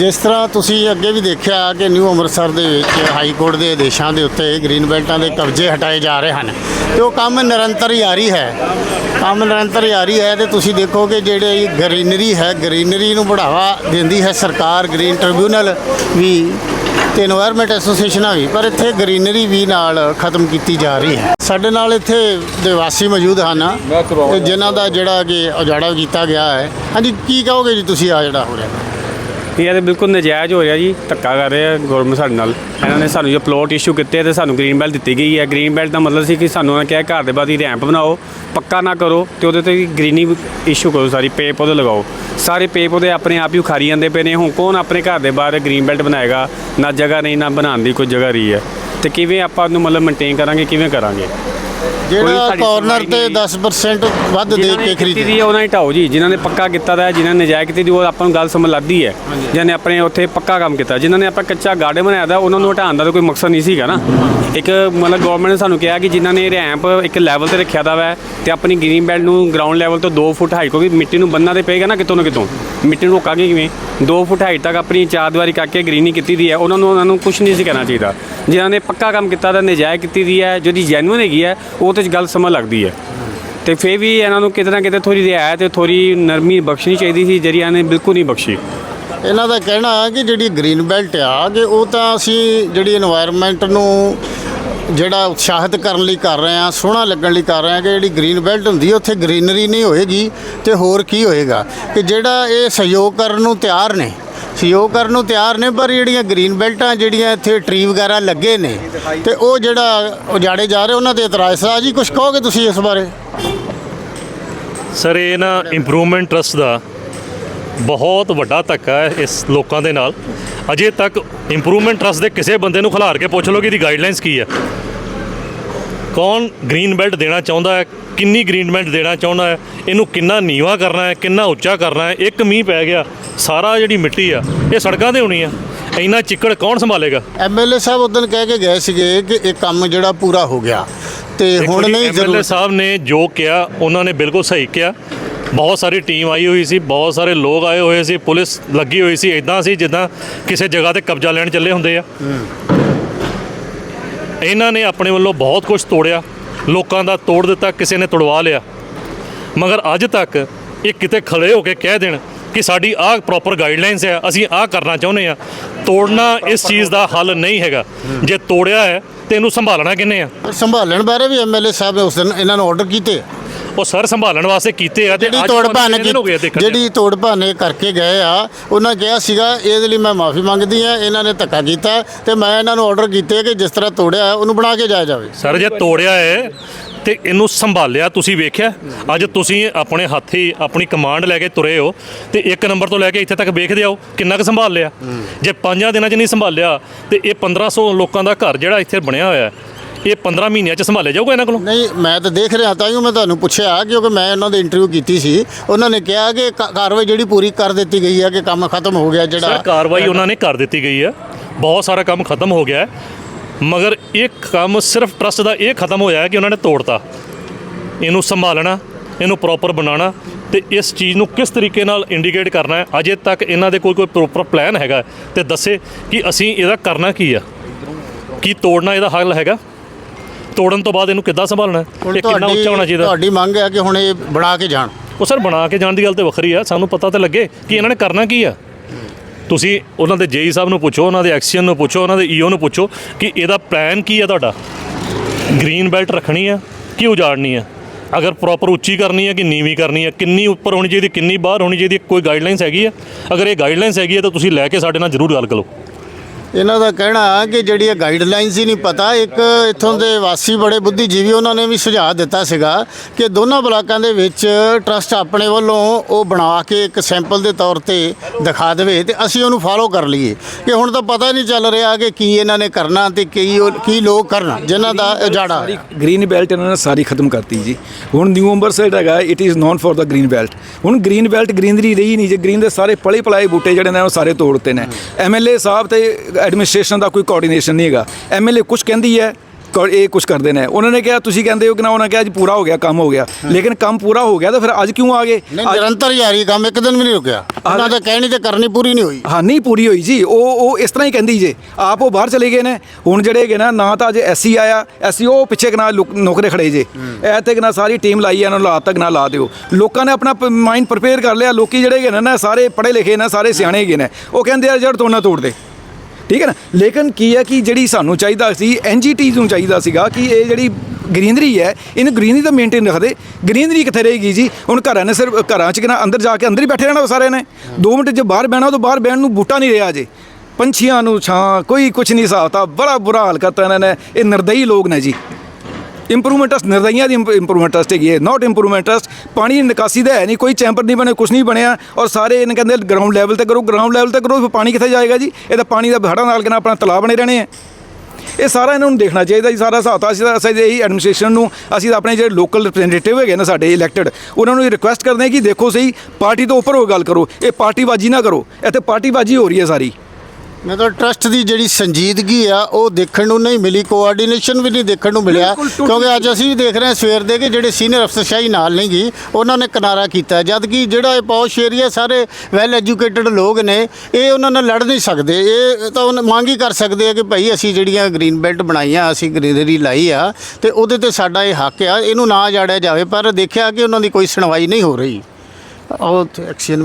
ਜਿਸ ਤਰ੍ਹਾਂ ਤੁਸੀਂ ਅੱਗੇ ਵੀ ਦੇਖਿਆ ਕਿ ਨਿਊ ਅੰਮ੍ਰਿਤਸਰ ਦੇ ਵਿੱਚ ਹਾਈ ਕੋਰਟ ਦੇ ਆਦੇਸ਼ਾਂ ਦੇ ਉੱਤੇ ਗ੍ਰੀਨ ਬੈਲਟਾਂ ਦੇ ਕਬਜ਼ੇ ਹਟਾਏ ਜਾ ਰਹੇ ਹਨ ਤੇ ਉਹ ਕੰਮ ਨਿਰੰਤਰ ਜਾਰੀ ਹੈ। ਕੰਮ ਨਿਰੰਤਰ ਜਾਰੀ ਹੈ ਤੇ ਤੁਸੀਂ ਦੇਖੋ ਕਿ ਜਿਹੜੇ ਗ੍ਰੀਨਰੀ ਹੈ ਗ੍ਰੀਨਰੀ ਨੂੰ ਬੜਾਵਾ ਦਿੰਦੀ ਹੈ ਸਰਕਾਰ ਗ੍ਰੀਨ ਟ੍ਰਿਬਿਊਨਲ ਵੀ ਤੇ এনवायरमेंट ਐਸੋਸੀਏਸ਼ਨਾਂ ਵੀ ਪਰ ਇੱਥੇ ਗ੍ਰੀਨਰੀ ਵੀ ਨਾਲ ਖਤਮ ਕੀਤੀ ਜਾ ਰਹੀ ਹੈ। ਸਾਡੇ ਨਾਲ ਇੱਥੇ ਦੇਵਾਸੀ ਮੌਜੂਦ ਹਨ ਜਿਨ੍ਹਾਂ ਦਾ ਜਿਹੜਾ ਕਿ ਉਜਾੜਾ ਕੀਤਾ ਗਿਆ ਹੈ। ਹਾਂਜੀ ਕੀ ਕਹੋਗੇ ਜੀ ਤੁਸੀਂ ਆ ਜਿਹੜਾ ਹੋ ਰਿਹਾ? ਇਹ ਤਾਂ ਬਿਲਕੁਲ ਨਜਾਇਜ਼ ਹੋ ਰਿਹਾ ਜੀ, ਧੱਕਾ ਕਰ ਰਿਹਾ ਗਵਰਨਮੈਂਟ ਸਾਡੇ ਨਾਲ। ਇਹਨਾਂ ਨੇ ਸਾਨੂੰ ਜੋ ਪਲੋਟ ਇਸ਼ੂ ਕੀਤੇ ਤੇ ਸਾਨੂੰ ਗ੍ਰੀਨ ਬੈਲਟ ਦਿੱਤੀ ਗਈ ਹੈ। ਗ੍ਰੀਨ ਬੈਲਟ ਦਾ ਮਤਲਬ ਸੀ ਕਿ ਸਾਨੂੰ ਉਹਨਾਂ ਕਿਹਾ ਘਰ ਦੇ ਬਾਅਦ ਹੀ ਰੈਂਪ ਬਣਾਓ, ਪੱਕਾ ਨਾ ਕਰੋ ਤੇ ਉਹਦੇ ਤੇ ਗ੍ਰੀਨੀ ਇਸ਼ੂ ਕਰੋ ਸਾਰੀ, ਪੇ ਪੌਦੇ ਲਗਾਓ। ਸਾਰੇ ਪੇ ਪੌਦੇ ਆਪਣੇ ਆਪ ਹੀ ਉਖਾਰੀ ਜਾਂਦੇ ਪਏ ਨੇ। ਹੁਣ ਕੌਣ ਆਪਣੇ ਘਰ ਦੇ ਬਾਹਰ ਗ੍ਰੀਨ ਬੈਲਟ ਬਣਾਏਗਾ? ਨਾ ਜਗ੍ਹਾ ਨਹੀਂ, ਨਾ ਬਣਾਉਣ ਦੀ ਕੋਈ ਜਗ੍ਹਾ ਰਹੀ ਹੈ। ਤੇ ਕਿਵੇਂ ਆਪਾਂ ਉਹਨੂੰ ਮਤਲਬ ਮੇਨਟੇਨ ਕਰਾਂਗੇ, ਕਿਵੇਂ ਕਰਾਂਗੇ? ਜਿਹੜਾ ਸਾਡੀ ਕਾਰਨਰ ਸੁਣਵਾਈ ਤੇ ਨਹੀਂ। 10% ਵੱਧ ਦੇ ਜਿਨ੍ਹਾਂ ਨੇ ਕੇ ਕੀਤੀ ਖਰੀਦੇ ਦੀ ਹੈ ਉਹਨਾਂ ਹੀ ਢਾਓ ਜੀ। ਜਿਨ੍ਹਾਂ ਨੇ ਪੱਕਾ ਕੀਤਾ ਦਾ ਹੈ ਜਿਨ੍ਹਾਂ ਨੇ ਨਜਾਇਜ਼ ਕੀਤੀ ਦੀ ਉਹ ਆਪਾਂ ਨੂੰ ਗੱਲ ਸਮਝ ਲੱਗਦੀ ਹੈ। ਜਿਨ੍ਹਾਂ ਨੇ ਆਪਣੇ ਉੱਥੇ ਪੱਕਾ ਕੰਮ ਕੀਤਾ। ਜਿਨ੍ਹਾਂ ਨੇ ਆਪਾਂ ਕੱਚਾ ਗਾਰਡਨ ਬਣਾਇਆ ਦਾ ਉਹਨਾਂ ਨੂੰ ਹਟਾਉਣ ਦਾ ਤਾਂ ਕੋਈ ਮਕਸਦ ਨਹੀਂ ਸੀਗਾ ਨਾ। ਇੱਕ ਮਤਲਬ ਗਵਰਨਮੈਂਟ ਨੇ ਸਾਨੂੰ ਕਿਹਾ ਕਿ ਜਿਨ੍ਹਾਂ ਨੇ ਰੈਂਪ ਇੱਕ ਲੈਵਲ ਤੇ ਰੱਖਿਆ ਦਾ ਵੈ ਤੇ ਆਪਣੀ ਗ੍ਰੀਨ ਬੈਲਟ ਨੂੰ ਗਰਾਊਂਡ ਲੈਵਲ ਤੋਂ 2 ਫੁੱਟ ਹਾਈਟ ਕਿਉਂਕਿ ਮਿੱਟੀ ਨੂੰ ਬੰਨਣਾ ਤੇ ਪਏਗਾ ਨਾ ਕਿਤੋਂ ਨਾ ਕਿਤੋਂ। ਮਿੱਟੀ ਨੂੰ ਰੋਕਾਂਗੇ ਕਿਵੇਂ? 2 ਫੁੱਟ ਹਾਈਟ ਤੱਕ ਆਪਣੀ ਚਾਰ ਕਰਕੇ ਗ੍ਰੀਨੀ ਕੀਤੀ ਦੀ ਹੈ। ਉਹਨਾਂ ਨੂੰ ਉਹਨਾਂ ਨੂੰ ਕੁਝ ਨਹੀਂ ਸੀ ਕਹਿਣਾ ਚਾਹੀਦਾ। ਜਿਨ੍ਹਾਂ ਨੇ ਪੱਕਾ ਕੰਮ ਕੀਤਾ ਤਾਂ ਨਜਾਇਜ਼ ਕੀਤੀ ਦੀ ਹੈ। ਜਿਹਦੀ ਜੈਨੂਇਨ ਹੈਗੀ ਹੈ, ਉਹ ਤੇ ਗੱਲ ਸਮਝ ਲੱਗਦੀ ਹੈ। ਤੇ ਫੇ ਵੀ ਇਹਨਾਂ ਨੂੰ ਕਿਤੇ ਨਾ ਕਿਤੇ ਥੋੜੀ ਰਿਆਇਤ ਤੇ ਥੋੜੀ ਨਰਮੀ ਬਖਸ਼ਣੀ ਚਾਹੀਦੀ ਸੀ, ਜਿਹੜੀ ਇਹਨਾਂ ਨੇ ਬਿਲਕੁਲ ਨਹੀਂ ਬਖਸ਼ੀ। ਇਹਨਾਂ ਦਾ ਕਹਿਣਾ ਹੈ ਕਿ ਜਿਹੜੀ ਗ੍ਰੀਨ ਬੈਲਟ ਆ ਕਿ ਉਹ ਤਾਂ ਅਸੀਂ ਜਿਹੜੀ এনवायरमेंट ਨੂੰ ਜਿਹੜਾ ਉਤਸ਼ਾਹਿਤ ਕਰਨ ਲਈ ਕਰ ਰਹੇ ਆ ਸੋਹਣਾ ਲੱਗਣ ਲਈ ਕਰ ਰਹੇ ਆ ਕਿ ਜਿਹੜੀ ਗ੍ਰੀਨ ਬੈਲਟ ਹੁੰਦੀ ਉੱਥੇ ਗ੍ਰੀਨਰੀ ਨਹੀਂ ਹੋਏਗੀ ਤੇ ਹੋਰ ਕੀ ਹੋਏਗਾ? ਕਿ ਜਿਹੜਾ ਇਹ ਸਹਿਯੋਗ ਕਰਨ ਨੂੰ ਤਿਆਰ ਨੇ, ਸਹਿਯੋਗ ਕਰਨ ਨੂੰ ਤਿਆਰ ਨੇ, ਪਰ ਜਿਹੜੀਆਂ ਗ੍ਰੀਨ ਬੈਲਟਾਂ ਜਿਹੜੀਆਂ ਇੱਥੇ ਟਰੀ ਵਗੈਰਾ ਲੱਗੇ ਨੇ, ਤੇ ਉਹ ਜਿਹੜਾ ਉਜਾੜੇ ਜਾ ਰਹੇ, ਉਹਨਾਂ ਤੇ ਇਤਰਾਜ਼ ਆ ਜੀ ਕੁਝ ਕਹੋਗੇ ਤੁਸੀਂ ਇਸ ਬਾਰੇ? ਸਰ, ਇਹ ਨਾ ਇੰਪਰੂਵਮੈਂਟ ਟਰਸਟ ਦਾ ਬਹੁਤ ਵੱਡਾ ਧੱਕਾ ਹੈ ਇਸ ਲੋਕਾਂ ਦੇ ਨਾਲ। ਅਜੇ ਤੱਕ ਇੰਪਰੂਵਮੈਂਟ ਟਰਸਟ ਦੇ ਕਿਸੇ ਬੰਦੇ ਨੂੰ ਖਿਲਾਰ ਕੇ ਪੁੱਛ ਲਓ ਕਿ ਇਹਦੀ ਗਾਈਡਲਾਈਨਸ ਕੀ ਹੈ। ਕੌਣ ਗ੍ਰੀਨ ਬੈਲਟ ਦੇਣਾ ਚਾਹੁੰਦਾ ਹੈ? ਕਿੰਨੀ ਗ੍ਰੀਨ ਬੈਲਟ ਦੇਣਾ ਚਾਹੁੰਦਾ ਹੈ? ਇਹਨੂੰ ਕਿੰਨਾ ਨੀਵਾ ਕਰਨਾ ਹੈ? ਕਿੰਨਾ ਉੱਚਾ ਕਰਨਾ ਹੈ? ਇੱਕ ਮੀਂਹ ਪੈ ਗਿਆ ਸਾਰਾ ਜਿਹੜੀ ਮਿੱਟੀ ਆ ਇਹ ਸੜਕਾਂ ਤੇ ਹੋਣੀ ਆ। ਇੰਨਾ ਚਿੱਕੜ ਕੌਣ ਸੰਭਾਲੇਗਾ? ਐਮਐਲਏ ਸਾਹਿਬ ਉਦੋਂ ਕਹਿ ਕੇ ਗਏ ਸੀਗੇ ਕਿ ਇਹ ਕੰਮ ਜਿਹੜਾ ਪੂਰਾ ਹੋ ਗਿਆ। ਤੇ ਹੁਣ ਨਹੀਂ ਐਮਐਲਏ ਜ਼ਰੂਰ ਸਾਹਿਬ ਨੇ ਜੋ ਕਿਹਾ ਉਹਨਾਂ ਨੇ ਬਿਲਕੁਲ ਸਹੀ ਕਿਹਾ। ਬਹੁਤ ਸਾਰੀ ਟੀਮ ਆਈ ਹੋਈ ਸੀ ਬਹੁਤ ਸਾਰੇ ਲੋਕ ਆਏ ਹੋਏ ਸੀ ਪੁਲਿਸ ਲੱਗੀ ਹੋਈ ਸੀ। ਇਦਾਂ ਸੀ ਜਿੱਦਾਂ ਕਿਸੇ ਜਗ੍ਹਾ ਤੇ ਕਬਜ਼ਾ ਲੈਣ ਚੱਲੇ ਹੁੰਦੇ ਆ। ਇਹਨਾਂ ਨੇ ਆਪਣੇ ਵੱਲੋਂ ਬਹੁਤ ਕੁਝ ਤੋੜਿਆ। ਲੋਕਾਂ ਦਾ ਤੋੜ ਦਿੱਤਾ, ਕਿਸੇ ਨੇ ਤੋੜਵਾ ਲਿਆ। ਮਗਰ ਅੱਜ ਤੱਕ ਇਹ ਕਿਤੇ ਖੜੇ ਹੋ ਕੇ ਕਹਿ ਦੇਣ ਕਿ ਸਾਡੀ ਆਹ ਪ੍ਰੋਪਰ ਗਾਈਡਲਾਈਨਸ ਹੈ, ਅਸੀਂ ਆਹ ਕਰਨਾ ਚਾਹੁੰਦੇ ਆ ਤੋੜਨਾ ਇਸ ਚੀਜ਼ ਦਾ ਹੱਲ ਨਹੀਂ ਹੈਗਾ। ਜੇ ਤੋੜਿਆ ਹੈ, ਤੇ ਇਹਨੂੰ ਸੰਭਾਲਣਾ ਕਿੰਨੇ ਆ? ਸੰਭਾਲਣ ਬਾਰੇ ਵੀ ਐਮਐਲਏ ਸਾਹਿਬ ਨੇ ਉਸ ਦਿਨ ਇਹਨਾਂ ਨੂੰ ਆਰਡਰ ਕੀਤੇ। ਉਹ ਸਰ ਸੰਭਾਲਣ ਵਾਸਤੇ ਕੀਤੇ ਆ ਤੇ ਜਿਹੜੀ ਅੱਜ ਤੋੜ ਭਾਨ ਕਿੰਨੇ ਦਿਨ ਹੋ ਗਏ ਆ ਦੇਖਣ ਜਿਹੜੀ ਤੋੜ ਭਾਨੇ ਕਰਕੇ ਗਏ ਆ ਉਹਨਾਂ ਕਿਹਾ ਸੀਗਾ ਇਹਦੇ ਲਈ ਮੈਂ ਮਾਫੀ ਮੰਗਦੀ ਆ ਇਹਨਾਂ ਨੇ ਧੱਕਾ ਕੀਤਾ ਤੇ ਮੈਂ ਇਹਨਾਂ ਨੂੰ ਆਰਡਰ ਕੀਤੇ ਕਿ ਜਿਸ ਤਰ੍ਹਾਂ ਤੋੜਿਆ ਉਹਨੂੰ ਬਣਾ ਕੇ ਜਾਇਆ ਜਾਵੇ। ਸਰ ਜੇ ਤੋੜਿਆ ਹੈ ਤੇ ਇਹਨੂੰ ਸੰਭਾਲਿਆ ਤੁਸੀਂ ਵੇਖਿਆ? ਅੱਜ ਤੁਸੀਂ ਆਪਣੇ ਹੱਥੀ ਆਪਣੀ ਕਮਾਂਡ ਲੈ ਕੇ ਤੁਰੇ ਹੋ ਤੇ ਇੱਕ ਨੰਬਰ ਤੋਂ ਲੈ ਕੇ ਇੱਥੇ ਤੱਕ ਵੇਖਦੇ ਆਓ ਕਿੰਨਾ ਕੁ ਸੰਭਾਲ ਲਿਆ। ਜੇ ਪੰਜਾਂ ਦਿਨਾਂ 'ਚ ਨਹੀਂ ਸੰਭਾਲਿਆ ਤੇ ਇਹ 1500 ਲੋਕਾਂ ਦਾ ਘਰ ਜਿਹੜਾ ਇੱਥੇ ਬਣਿਆ ਹੋਇਆ ਹੈ, ਇਹ 15 ਮਹੀਨਿਆਂ 'ਚ ਸੰਭਾਲਿਆ ਜਾਊਗਾ ਇਹਨਾਂ ਕੋਲੋਂ? ਨਹੀਂ ਮੈਂ ਤਾਂ ਦੇਖ ਰਿਹਾ ਤਾਂ ਹੀ ਮੈਂ ਤੁਹਾਨੂੰ ਪੁੱਛਿਆ ਕਿਉਂਕਿ ਮੈਂ ਉਹਨਾਂ ਦੀ ਇੰਟਰਵਿਊ ਕੀਤੀ ਸੀ। ਉਹਨਾਂ ਨੇ ਕਿਹਾ ਕਿ ਕਾ- ਕਾਰਵਾਈ ਜਿਹੜੀ ਪੂਰੀ ਕਰ ਦਿੱਤੀ ਗਈ ਹੈ ਕਿ ਕੰਮ ਖਤਮ ਹੋ ਗਿਆ ਸਰ ਜਿਹੜਾ ਕਾਰਵਾਈ ਉਹਨਾਂ ਨੇ ਕਰ ਦਿੱਤੀ ਗਈ ਹੈ ਬਹੁਤ ਸਾਰਾ ਕੰਮ ਖਤਮ ਹੋ ਗਿਆ। ਹੈ ਮਗਰ ਇਹ ਕੰਮ ਸਿਰਫ ਟਰਸਟ ਦਾ ਇਹ ਖਤਮ ਹੋਇਆ ਹੈ ਕਿ ਉਹਨਾਂ ਨੇ ਤੋੜਤਾ। ਇਹਨੂੰ ਸੰਭਾਲਣਾ ਇਹਨੂੰ ਪ੍ਰੋਪਰ ਬਣਾਉਣਾ ਤੇ ਇਸ ਚੀਜ਼ ਨੂੰ ਕਿਸ ਤਰੀਕੇ ਨਾਲ ਇੰਡੀਕੇਟ ਕਰਨਾ ਹੈ ਅਜੇ ਤੱਕ ਇਹਨਾਂ ਦੇ ਕੋਈ ਕੋਈ ਪ੍ਰੋਪਰ ਪਲਾਨ ਹੈਗਾ। ਤੇ ਦੱਸੇ ਕਿ ਅਸੀਂ ਇਹਦਾ ਕਰਨਾ ਕੀ ਆ? ਕੀ ਤੋੜਨਾ ਇਹਦਾ ਹੱਲ ਹੈਗਾ? ਤੋੜਨ ਤੋਂ ਬਾਅਦ ਇਹਨੂੰ ਕਿੱਦਾਂ ਸੰਭਾਲਣਾ ਹੈ? ਇਹ ਕਿੰਨਾ ਉੱਚਾ ਹੋਣਾ ਚਾਹੀਦਾ? ਤੁਹਾਡੀ ਮੰਗ ਹੈ ਕਿ ਹੁਣ ਇਹ ਬਣਾ ਕੇ ਜਾਣ। ਉਹ ਸਰ ਬਣਾ ਕੇ ਜਾਣ ਦੀ ਗੱਲ ਤੇ ਵੱਖਰੀ ਆ। ਸਾਨੂੰ ਪਤਾ ਤਾਂ ਲੱਗੇ ਕਿ ਇਹਨਾਂ ਨੇ ਕਰਨਾ ਕੀ ਆ। ਤੁਸੀਂ ਉਹਨਾਂ ਦੇ ਜੇਈ ਸਾਹਿਬ ਨੂੰ ਪੁੱਛੋ ਉਹਨਾਂ ਦੇ ਐਕਸੀਅਨ ਨੂੰ ਪੁੱਛੋ ਉਹਨਾਂ ਦੇ ਈਓ ਨੂੰ ਪੁੱਛੋ ਕਿ ਇਹਦਾ ਪਲਾਨ ਕੀ ਆ ਤੁਹਾਡਾ? ਗ੍ਰੀਨ ਬੈਲਟ ਰੱਖਣੀ ਆ ਕਿ ਉਜਾੜਨੀ ਆ? ਅਗਰ ਪ੍ਰੋਪਰ ਉੱਚੀ ਕਰਨੀ ਹੈ ਕਿ ਨੀਵੀਂ ਕਰਨੀ ਹੈ ਕਿੰਨੀ ਉੱਪਰ ਹੋਣੀ ਚਾਹੀਦੀ ਕਿੰਨੀ ਬਾਹਰ ਹੋਣੀ ਚਾਹੀਦੀ ਕੋਈ ਗਾਈਡਲਾਈਨਸ ਹੈਗੀ ਆ? ਅਗਰ ਇਹ ਗਾਈਡਲਾਈਨਸ ਹੈਗੀ ਹੈ ਤਾਂ ਤੁਸੀਂ ਲੈ ਕੇ ਸਾਡੇ ਨਾਲ ਜ਼ਰੂਰ ਗੱਲ ਕਰੋ। ਇਹਨਾਂ ਦਾ ਕਹਿਣਾ ਕਿ ਜਿਹੜੀ ਇਹ ਗਾਈਡਲਾਈਨਸ ਹੀ ਨਹੀਂ ਪਤਾ ਇੱਕ ਇੱਥੋਂ ਦੇ ਵਾਸੀ ਬੜੇ ਬੁੱਧੀਜੀਵੀ ਉਹਨਾਂ ਨੇ ਵੀ ਸੁਝਾਅ ਦਿੱਤਾ ਸੀਗਾ ਕਿ ਦੋਨਾਂ ਬਲਾਕਾਂ ਦੇ ਵਿੱਚ ਟਰਸਟ ਆਪਣੇ ਵੱਲੋਂ ਉਹ ਬਣਾ ਕੇ ਇੱਕ ਸੈਂਪਲ ਦੇ ਤੌਰ ਤੇ ਦਿਖਾ ਦੇਵੇ ਤੇ ਅਸੀਂ ਉਹਨੂੰ ਫਾਲੋ ਕਰ ਲਈਏ। ਕਿ ਹੁਣ ਤਾਂ ਪਤਾ ਨਹੀਂ ਚੱਲ ਰਿਹਾ ਕਿ ਕੀ ਇਹਨਾਂ ਨੇ ਕਰਨਾ ਤੇ ਕੀ ਉਹ- ਕੀ ਲੋਕ ਕਰਨਾ ਜਿਨ੍ਹਾਂ ਦਾ ਉਜਾੜਾ ਸਾਰੀ ਗ੍ਰੀਨ ਬੈਲਟ ਇਹਨਾਂ ਨੇ ਸਾਰੀ ਖਤਮ ਕਰਤੀ ਜੀ। ਹੁਣ ਨਿਊ ਅੰਬਰਸਰ ਹੈਗਾ it is known for the green belt ਹੁਣ ਗ੍ਰੀਨ ਬੈਲਟ ਗ੍ਰੀਨਰੀ ਰਹੀ ਨਹੀਂ ਜੇ ਗ੍ਰੀਨ ਦੇ ਸਾਰੇ ਪਲੇ ਪਲਾਏ ਬੂਟੇ ਜਿਹੜੇ ਨੇ ਉਹ ਸਾਰੇ ਤੋੜਤੇ ਨੇ। ਐਮਐਲਏ ਸਾਹਿਬ ਤੇ ਐਡਮਿਨਿਸਟ੍ਰੇਸ਼ਨ ਦਾ ਕੋਈ ਕੋਆਰਡੀਨੇਸ਼ਨ ਨਹੀਂ ਹੈਗਾ। ਐਮਐਲਏ ਕੁਝ ਕਹਿੰਦੀ ਹੈ ਇਹ ਕੁਝ ਕਰਦੇ ਨੇ। ਉਹਨਾਂ ਨੇ ਕਿਹਾ ਤੁਸੀਂ ਕਹਿੰਦੇ ਹੋ ਕਿ ਨਾ? ਉਹਨਾਂ ਕਿਹਾ ਜੀ ਪੂਰਾ ਹੋ ਗਿਆ ਕੰਮ ਹੋ ਗਿਆ। ਲੇਕਿਨ ਕੰਮ ਪੂਰਾ ਹੋ ਗਿਆ ਤਾਂ ਫਿਰ ਅੱਜ ਕਿਉਂ ਆ ਗਏ? ਨਹੀਂ ਨਿਰੰਤਰ ਜਾਰੀ ਕੰਮ ਇੱਕ ਦਿਨ ਵੀ ਨਹੀਂ ਰੁਕਿਆ। ਉਹਨਾਂ ਦਾ ਕਹਿਣੀ ਤੇ ਕਰਨੀ ਪੂਰੀ ਨਹੀਂ ਹੋਈ। ਹਾਂ ਨਹੀਂ ਪੂਰੀ ਹੋਈ ਜੀ। ਉਹ ਉਹ ਇਸ ਤਰ੍ਹਾਂ ਹੀ ਕਹਿੰਦੀ ਜੇ। ਆਪ ਉਹ ਬਾਹਰ ਚਲੇ ਗਏ ਨੇ। ਹੁਣ ਜਿਹੜੇ ਹੈਗੇ ਨਾ ਨਾ ਤਾਂ ਅਜੇ ਐਸਸੀ ਆਇਆ। ਐਸਸੀ ਉਹ ਪਿੱਛੇ ਕਨਾ ਨੌਕਰੇ ਖੜੇ ਜੇ। ਇਹ ਤੇ ਕਨਾ ਸਾਰੀ ਟੀਮ ਲਾਈ ਇਹਨਾਂ ਨੂੰ ਲਾ ਤੱਕ ਨਾ ਲਾ ਦਿਓ। ਲੋਕਾਂ ਨੇ ਆਪਣਾ ਮਾਈਂਡ ਪ੍ਰਪੇਅਰ ਕਰ ਲਿਆ। ਲੋਕੀ ਜਿਹੜੇ ਹੈਗੇ ਨੇ ਨਾ ਸਾਰੇ ਪੜ੍ਹੇ ਲਿਖੇ ਨੇ ਸਾਰੇ ਸਿਆਣੇ ਹੈਗੇ ਨੇ। ਉਹ ਕਹਿੰਦੇ ਆ ਜੜ ਤੋੜਨਾ ਤੋੜ ਦੇ ਠੀਕ ਹੈ ਨਾ? ਲੇਕਿਨ ਕੀ ਹੈ ਕਿ ਜਿਹੜੀ ਸਾਨੂੰ ਚਾਹੀਦਾ ਸੀ ਐਨਜੀਟੀ ਨੂੰ ਚਾਹੀਦਾ ਸੀਗਾ ਕਿ ਇਹ ਜਿਹੜੀ ਗ੍ਰੀਨਰੀ ਹੈ, ਇਹਨੂੰ ਗ੍ਰੀਨਰੀ ਤਾਂ ਮੇਨਟੇਨ ਰੱਖਦੇ। ਗ੍ਰੀਨਰੀ ਕਿੱਥੇ ਰਹੇਗੀ ਜੀ? ਹੁਣ ਘਰਾਂ ਨੇ ਸਿਰਫ ਘਰਾਂ 'ਚ ਕਿਨਾ ਅੰਦਰ ਜਾ ਕੇ ਅੰਦਰ ਹੀ ਬੈਠੇ ਰਹਿਣਾ ਸਾਰਿਆਂ ਨੇ। 2 ਮਿੰਟ ਜੇ ਬਾਹਰ ਬਹਿਣਾ ਤਾਂ ਬਾਹਰ ਬਹਿਣ ਨੂੰ ਬੂਟਾ ਨਹੀਂ ਰਿਹਾ ਜੇ। ਪੰਛੀਆਂ ਨੂੰ ਛਾਂ, ਕੋਈ ਕੁਝ ਨਹੀਂ ਹਿਸਾਬਤਾ ਬੜਾ ਬੁਰਾ ਹਾਲ ਕਰਤਾ ਇਹਨਾਂ ਨੇ। ਇਹ ਨਿਰਦਈ ਲੋਕ ਨੇ ਜੀ। ਇੰਪਰੂਵਮੈਂਟ ਟਰਸਟ ਨਿਰਦਈਆਂ ਦੀ ਇੰਪਰੂਵਮੈਂਟ ਟਰਸਟ ਹੈਗੀ ਹੈ। ਨਾਟ ਇੰਪਰੂਵਮੈਂਟ ਟਰਸਟ ਪਾਣੀ ਦੀ ਨਿਕਾਸੀ ਦਾ ਹੈ ਨਹੀਂ, ਕੋਈ ਚੈਂਬਰ ਨਹੀਂ ਬਣੇ ਕੁਝ ਨਹੀਂ ਬਣਿਆ ਔਰ ਸਾਰੇ ਇਹਨਾਂ ਕਹਿੰਦੇ ਗਰਾਊਂਡ ਲੈਵਲ ਤੇ ਕਰੋ ਗਰਾਊਂਡ ਲੈਵਲ ਤੇ ਕਰੋ, ਫਿਰ ਪਾਣੀ ਕਿੱਥੇ ਜਾਏਗਾ ਜੀ? ਇਹ ਤਾਂ ਪਾਣੀ ਦਾ ਹੜਾਂ ਨਾਲ ਕਿਨਾ ਆਪਣਾ ਤਲਾਬ ਬਣੇ ਰਹਿਣੇ ਆ। ਇਹ ਸਾਰਾ ਇਹਨਾਂ ਨੂੰ ਦੇਖਣਾ ਚਾਹੀਦਾ ਜੀ, ਸਾਰਾ ਸਹਾਇਤਾ ਤਾਂ ਅਸੀਂ ਅਸੀਂ ਇਹੀ ਐਡਮਿਨਿਸਟ੍ਰੇਸ਼ਨ ਨੂੰ, ਅਸੀਂ ਆਪਣੇ ਜਿਹੜੇ ਲੋਕਲ ਰਿਪਰੈਜ਼ੈਂਟੇਟਿਵ ਹੈਗੇ ਨੇ ਸਾਡੇ ਇਲੈਕਟਡ ਉਹਨਾਂ ਨੂੰ ਇਹ ਰਿਕੁਐਸਟ ਕਰਦੇ ਹਾਂ ਕਿ ਦੇਖੋ ਸਹੀ, ਪਾਰਟੀ ਤੋਂ ਉੱਪਰ ਹੋ ਕੇ ਗੱਲ ਕਰੋ, ਇਹ ਪਾਰਟੀਬਾਜ਼ੀ ਨਾ ਕਰੋ, ਇੱਥੇ ਪਾਰਟੀਬਾਜ਼ੀ ਹੋ ਰਹੀ ਹੈ ਸਾਰੀ। ਮੈਂ ਤਾਂ ਟਰਸਟ ਦੀ ਜਿਹੜੀ ਸੰਜੀਦਗੀ ਆ ਉਹ ਦੇਖਣ ਨੂੰ ਨਹੀਂ ਮਿਲੀ ਕੋਆਰਡੀਨੇਸ਼ਨ ਵੀ ਨਹੀਂ ਦੇਖਣ ਨੂੰ ਮਿਲਿਆ। ਕਿਉਂਕਿ ਅੱਜ ਅਸੀਂ ਵੀ ਦੇਖ ਰਹੇ ਹਾਂ ਸਵੇਰ ਦੇ ਕਿ ਜਿਹੜੇ ਸੀਨੀਅਰ ਅਫਸਰਸ਼ਾਹੀ ਨਾਲ ਨਹੀਂ ਗਈ ਉਹਨਾਂ ਨੇ ਕਿਨਾਰਾ ਕੀਤਾ ਜਦ ਕਿ ਜਿਹੜਾ ਇਹ ਪੌਸ਼ ਏਰੀਆ ਸਾਰੇ ਵੈਲ ਐਜੂਕੇਟਡ ਲੋਕ ਨੇ ਇਹ ਉਹਨਾਂ ਨਾਲ ਲੜ ਨਹੀਂ ਸਕਦੇ। ਇਹ ਤਾਂ ਉਹਨਾਂ ਮੰਗ ਹੀ ਕਰ ਸਕਦੇ ਆ ਕਿ ਭਾਈ ਅਸੀਂ ਜਿਹੜੀਆਂ ਗ੍ਰੀਨ ਬੈਲਟ ਬਣਾਈਆਂ ਅਸੀਂ ਗ੍ਰੀਨਰੀ ਲਾਈ ਆ ਤੇ ਉਹਦੇ ਤੇ ਸਾਡਾ ਇਹ ਹੱਕ ਆ ਇਹਨੂੰ ਨਾ ਜਾੜਿਆ ਜਾਵੇ ਪਰ ਦੇਖਿਆ ਕਿ ਉਹਨਾਂ ਦੀ ਕੋਈ ਸੁਣਵਾਈ ਨਹੀਂ ਹੋ ਰਹੀ। ਉਹ ਐਕਸ਼ਨ